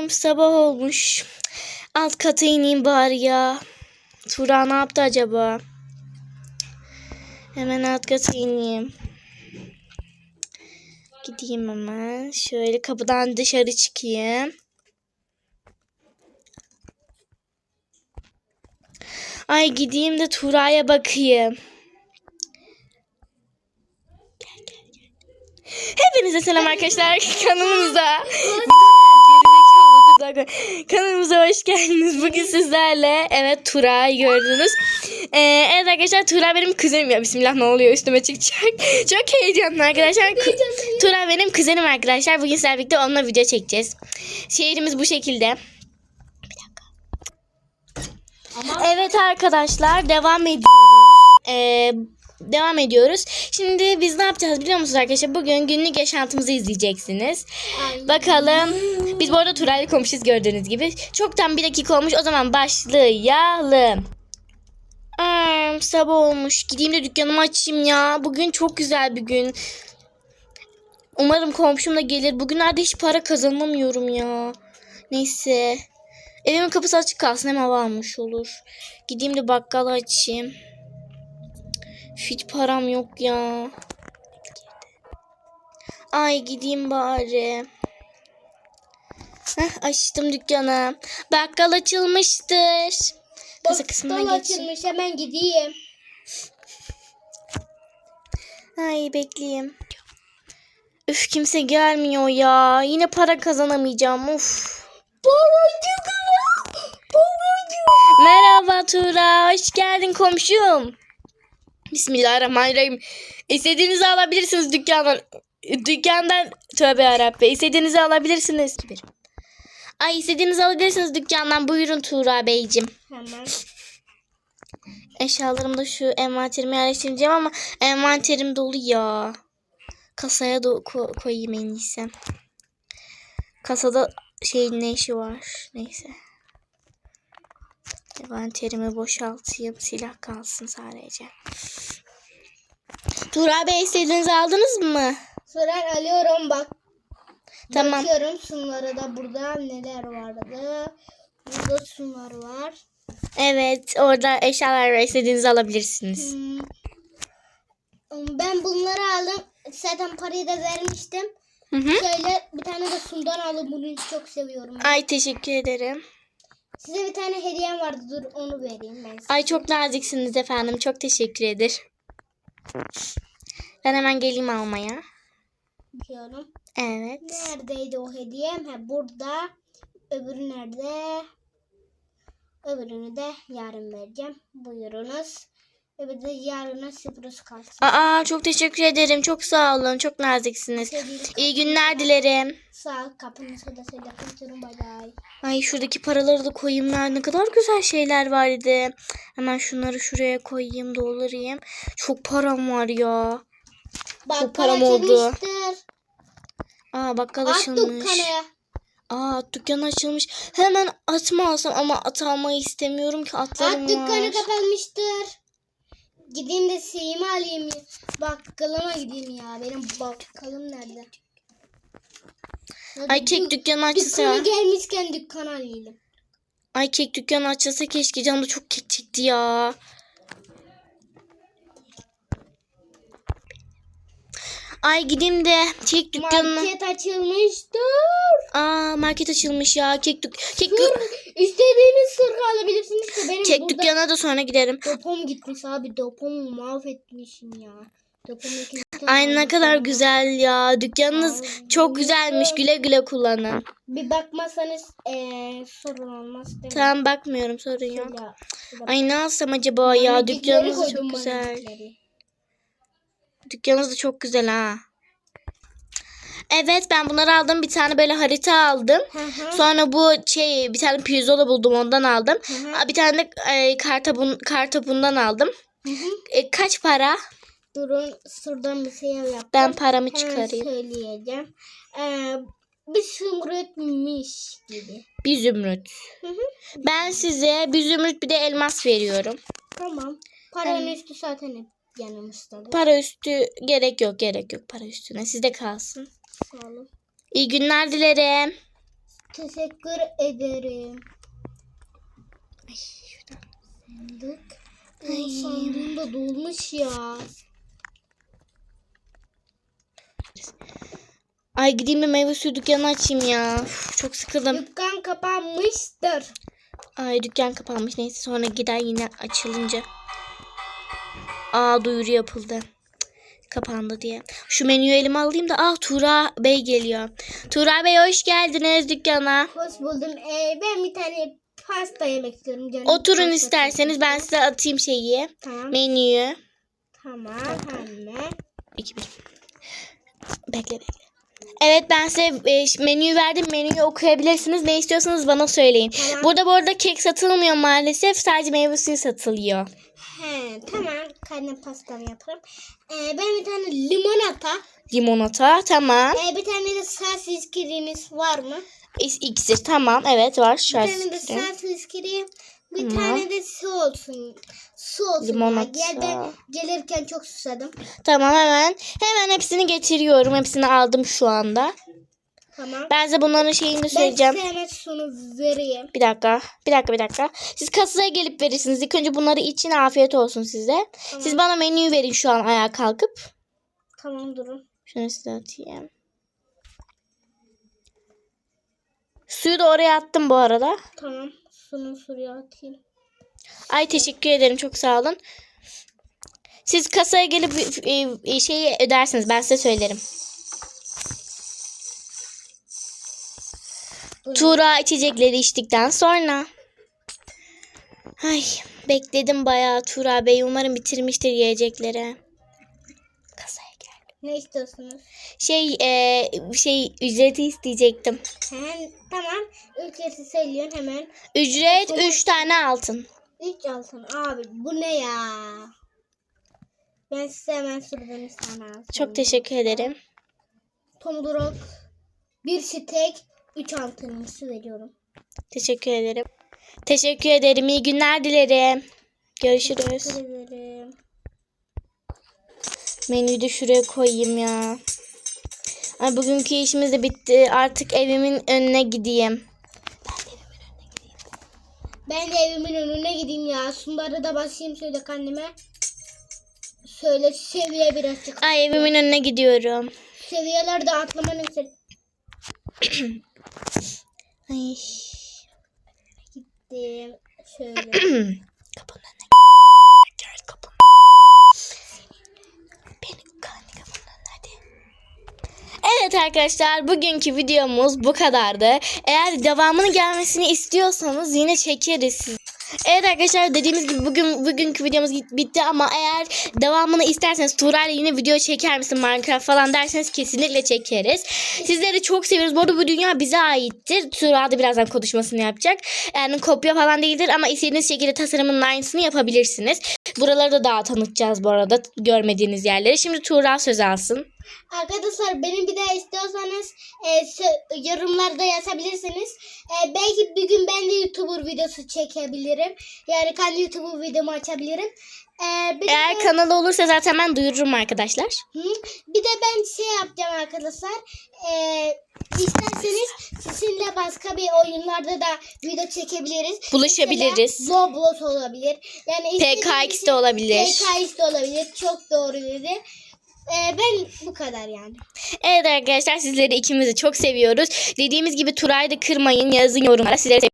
Ay, sabah olmuş. Alt kata ineyim bari ya. Tura ne yaptı acaba? Hemen alt kata ineyim. Gideyim hemen. Şöyle kapıdan dışarı çıkayım. Ay gideyim de Tura'ya bakayım. Hepinize selam arkadaşlar kanalımıza. Kanalımıza hoş geldiniz. Bugün sizlerle evet Tura'yı gördünüz. Ee, evet arkadaşlar Tura benim kuzenim ya. Bismillah ne oluyor üstüme çıkacak. Çok heyecanlı arkadaşlar. Tura benim kuzenim arkadaşlar. Bugün sizlerle birlikte onunla video çekeceğiz. Şehrimiz bu şekilde. Evet arkadaşlar devam ediyoruz. Ee, devam ediyoruz. Şimdi biz ne yapacağız biliyor musunuz arkadaşlar? Bugün günlük yaşantımızı izleyeceksiniz. Bakalım. Biz bu arada Turay'la komşuyuz gördüğünüz gibi. Çoktan bir dakika olmuş. O zaman başlayalım. Aa, sabah olmuş. Gideyim de dükkanımı açayım ya. Bugün çok güzel bir gün. Umarım komşum da gelir. Bugünlerde hiç para kazanamıyorum ya. Neyse. Evimin kapısı açık kalsın hem hava almış olur. Gideyim de bakkalı açayım. Hiç param yok ya. Ay gideyim bari. Heh, açtım dükkanı. Bakkal açılmıştır. Kasa kısmına geçeyim. açılmış hemen gideyim. Ay bekleyeyim. Üf kimse gelmiyor ya. Yine para kazanamayacağım. Uf. Merhaba Tura. Hoş geldin komşum. Bismillahirrahmanirrahim. İstediğinizi alabilirsiniz dükkandan. Dükkandan tövbe yarabbi. İstediğinizi alabilirsiniz. Ay istediğinizi alabilirsiniz dükkandan. Buyurun Tuğra Beyciğim. Hemen. Eşyalarımı da şu envanterime yerleştireceğim ama envanterim dolu ya. Kasaya da ko- koyayım en iyisi. Kasada şeyin ne işi var? Neyse. Envanterimi boşaltayım. Silah kalsın sadece. Tuğra Bey istediğinizi aldınız mı? Sonra alıyorum bak. Tamam. Bakıyorum sunlara da burada neler vardı. Burada sunlar var. Evet orada eşyalar var. İstediğinizi alabilirsiniz. Hmm. Ben bunları aldım. Zaten parayı da vermiştim. Hı hı. Şöyle bir tane de sundan aldım. Bunu çok seviyorum. Ay teşekkür ederim. Size bir tane hediyem vardı. Dur onu vereyim ben size. Ay çok naziksiniz efendim. Çok teşekkür ederim. Ben hemen geleyim almaya. Bakıyorum. Evet. Neredeydi o hediyem? Ha burada. Öbürü nerede? Öbürünü de yarın vereceğim. Buyurunuz. Öbürü de yarına sürpriz kalsın. Aa çok teşekkür ederim. Çok sağ olun. Çok naziksiniz. İyi günler dilerim. Sağ ol. Kapınızı da söyle. Kapatıyorum. Bay bay. Ay şuradaki paraları da koyayım. ya. Ne kadar güzel şeyler vardı. Hemen şunları şuraya koyayım, doldurayım. Çok param var ya. Bakkal param oldu. açılmıştır. Aa bakkal At açılmış. dükkanı. Aa dükkan açılmış. Hemen atma alsam ama at almayı istemiyorum ki atlarım At dükkanı var. kapanmıştır. Gideyim de şeyimi alayım. ya. Bakkalıma gideyim ya. Benim bakkalım nerede? Ay kek dükkanı açılsa. Dükkanı gelmişken dükkan alayım. Ay kek dükkanı açılsa keşke. Canım da çok kek çekti ya. Ay gideyim de kek dükkanına. Market açılmıştır. Aa market açılmış ya. Kek dük kek, dük- İstediğiniz sırrı alabilirsiniz de benim kek burada da sonra giderim. dopom gitmiş abi. Dopomu mahvetmişim ya. Ay ne kadar güzel ya. Dükkanınız çok güzelmiş. Güle güle kullanın. Bir bakmazsanız eee sorun olmaz değil mi? Tamam bakmıyorum sorun yok. Şöyle- şöyle Ay ne alsam acaba ya. Dükkanınız çok güzel. manekleri. Dükkanınız da çok güzel ha. Evet ben bunları aldım. Bir tane böyle harita aldım. Hı hı. Sonra bu şey bir tane pirzola buldum ondan aldım. hı. Aa, Bir tane de e, kartopun, kartopundan aldım. Hı hı. E, kaç para? Durun şuradan bir şey yaptım. Ben paramı Hemen çıkarayım. söyleyeceğim. Ee, bir sımrıtmış gibi. Bir zümrüt. Hı hı. Ben size bir zümrüt bir de elmas veriyorum. Tamam. Paranın üstü zaten hep yanımızda. Para üstü gerek yok gerek yok para üstüne. Sizde kalsın. Sağ olun. İyi günler dilerim. Teşekkür ederim. Sandık. O sandığım da dolmuş ya. Ay gideyim bir meyve suyu dükkanı açayım ya. Üf, çok sıkıldım. Dükkan kapanmıştır. Ay dükkan kapanmış. Neyse sonra gider yine açılınca. Aa duyuru yapıldı. Kapandı diye. Şu menüyü elime alayım da. Ah Tuğra Bey geliyor. Tuğra Bey hoş geldiniz dükkana. Hoş buldum. Ee, ben bir tane pasta yemek istiyorum canım. Oturun Pasta isterseniz ben size atayım şeyi. Tamam. Menüyü. Tamam. Hemen. İki bir. Bekle bekle. Evet ben size e, menüyü verdim. Menüyü okuyabilirsiniz. Ne istiyorsanız bana söyleyin. Tamam. Burada bu arada kek satılmıyor maalesef. Sadece meyve suyu satılıyor. Karne pastamı yaparım. Ee, ben bir tane limonata. Limonata tamam. Ee, bir tane de sas iskiriniz var mı? İs- İksir tamam. Evet var. Şu Bir an tane de iksir. sas iskiri. Bir Tamam. tane de su olsun. Su olsun. Limonata. Ya. Geldi, gelirken çok susadım. Tamam hemen. Hemen hepsini getiriyorum. Hepsini aldım şu anda. Tamam. Ben size bunların şeyini Ben söyleyeceğim. size hemen sunu vereyim. Bir dakika. Bir dakika bir dakika. Siz kasaya gelip verirsiniz. İlk önce bunları için afiyet olsun size. Siz bana menüyü verin şu an ayağa kalkıp. Tamam durun. Şunu size atayım. Suyu da oraya attım bu arada. Tamam. Sunu suya atayım. Ay teşekkür ederim çok sağ olun. Siz kasaya gelip e, e, şeyi ödersiniz ben size söylerim. Tuğra içecekleri içtikten sonra. Ay bekledim bayağı Tuğra Bey. Umarım bitirmiştir yiyecekleri. Kasaya gel. Ne istiyorsunuz? Şey e, şey ücreti isteyecektim. Hem, tamam. Ücreti söylüyorsun hemen. Ücret 3 tane altın. 3 altın abi bu ne ya? Ben size hemen sürdüm sana. Çok teşekkür ederim. Tomuruk, bir şitek, 3 antrenması veriyorum. Teşekkür ederim. Teşekkür ederim. İyi günler dilerim. Görüşürüz. Teşekkür ederim. Menüyü de şuraya koyayım ya. Ay bugünkü işimiz de bitti. Artık evimin önüne gideyim. Ben de evimin önüne gideyim ya. Sunları da basayım söyle anneme. Söyle seviye birazcık. Ay evimin önüne gidiyorum. Seviyeler de atlamanı istedim. Ay. Gittim. Şöyle. Kapının önüne gel kapının. Benim kendi kapının hadi. Evet arkadaşlar bugünkü videomuz bu kadardı. Eğer devamını gelmesini istiyorsanız yine çekeriz siz. Evet arkadaşlar dediğimiz gibi bugün bugünkü videomuz bitti ama eğer devamını isterseniz Tuğra ile yine video çeker misin Minecraft falan derseniz kesinlikle çekeriz. Sizleri çok seviyoruz. Bu arada bu dünya bize aittir. Tuğra da birazdan konuşmasını yapacak. Yani kopya falan değildir ama istediğiniz şekilde tasarımın aynısını yapabilirsiniz. Buraları da daha tanıtacağız bu arada görmediğiniz yerleri. Şimdi Tuğra söz alsın. Arkadaşlar benim bir daha istiyorsanız e, yorumlarda yazabilirsiniz. E, belki bir gün ben de YouTuber videosu çekebilirim. Yani kendi YouTuber videomu açabilirim. E, bir, de Eğer ben, kanalı olursa zaten ben duyururum arkadaşlar. Hı? bir de ben şey yapacağım arkadaşlar. E, isterseniz sizinle başka bir oyunlarda da video çekebiliriz. Buluşabiliriz. Roblox olabilir. Yani PKX de olabilir. PKX de olabilir. Çok doğru dedi. E, ben bu kadar yani. Evet arkadaşlar sizleri ikimizi çok seviyoruz. Dediğimiz gibi Turay'ı da kırmayın. Yazın yorumlara. Sizleri.